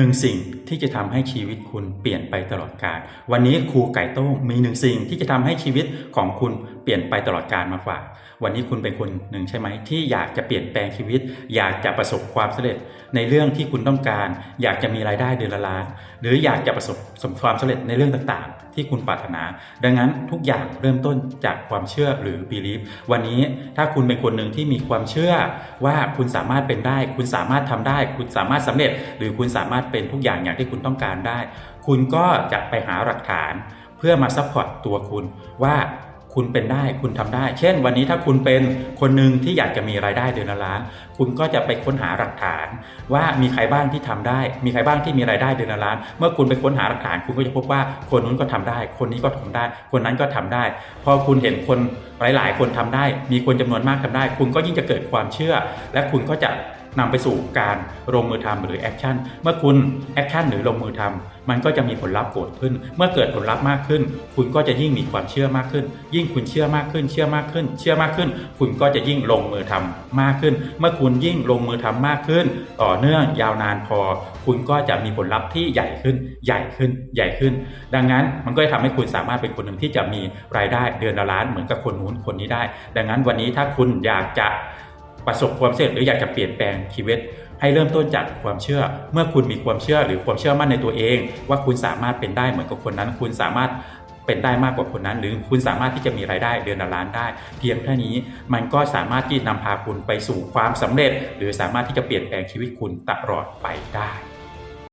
หนึ่งสิ่งที่จะทำให้ชีวิตคุณเปลี่ยนไปตลอดกาลวันนี้ครูไก่โต้งมีหนึ่งสิ่งที่จะทำให้ชีวิตของคุณเปลี่ยนไปตลอดกาลมาฝากว่า วันนี้คุณเป็นคนหนึ่งใช่ไหมที่อยากจะเปลี่ยนแปลงชีวิต อยากจะประสบความสำเร็จ ในเรื่องที่คุณต้องการ อยากจะมีรายได้เดือนละล้านหรืออยากจะประสบสมความสำเร็จในเรื่องต่างๆ ที่คุณปรารถนา ดังนั้นทุกอย่างเริ่มต้นจากความเชื่อหรือ belief วันนี้ถ้าคุณเป็นคนหนึ่งที่มีความเชื่อว่าคุณสามารถเป็นได้ คุณสามารถทำได้ คุณสามารถสำเร็จ หรือคุณสามารถเป็นทุกอย่างอย่างที่คุณต้องการได้ คุณก็จะไปหาหลักฐานเพื่อมาซัพพอร์ตตัวคุณว่า คุณเป็นได้คุณทำได้ เช่น วันนี้ถ้าคุณเป็นคนหนึ่งที่อยากจะมีรายได้เดือนละล้าน คุณก็จะไปค้นหาหลักฐาน ว่ามีใครบ้างที่ทำได้ มีใครบ้างที่มีรายได้เดือนละล้าน เมื่อคุณไปค้นหาหลักฐาน คุณก็จะพบว่าคนนู้นก็ทำได้ คนนี้ก็ทำได้ คนนั้นก็ทำได้ พอคุณเห็นคนหลาย ๆ คนทำได้ มีคนจำนวนมากทำได้ คุณก็ยิ่งจะเกิดความเชื่อ และคุณก็จะนำไปสู่การลงมือทำหรือแอคชั่นเมื่อคุณแอคชั่นหรือลงมือทำมันก็จะมีผลลัพธ์เกิดขึ้น เมื่อเกิดผลลัพธ์มากขึ้น คุณก็จะยิ่งมีความเชื่อมากขึ้น ยิ่งคุณเชื่อมากขึ้น เชื่อมากขึ้น เชื่อมากขึ้น คุณก็จะยิ่งลงมือทำมากขึ้น เมื่อคุณยิ่งลงมือทำมากขึ้น ต่อเนื่องยาวนานพอ คุณก็จะมีผลลัพธ์ที่ใหญ่ขึ้น ใหญ่ขึ้น ใหญ่ขึ้น ดังนั้นมันก็จะทำให้คุณสามารถเป็นคนหนึ่งที่จะมีรายได้เดือนละล้านเหมือนกับคนนู้นคนนี้ได้ ดังนั้นวันนี้ถ้าคุณอยากจะ ประสบความสำเร็จหรืออยากจะเปลี่ยนแปลงชีวิต ให้เริ่มต้นจากความเชื่อ เมื่อคุณมีความเชื่อหรือความเชื่อมั่นในตัวเอง ว่าคุณสามารถเป็นได้เหมือนกับคนนั้น คุณสามารถเป็นได้มากกว่าคนนั้น หรือคุณสามารถที่จะมีรายได้เดือนละล้านได้ เพียงแค่นี้มันก็สามารถที่นำพาคุณไปสู่ความสำเร็จ หรือสามารถที่จะเปลี่ยนแปลงชีวิตคุณตลอดไปได้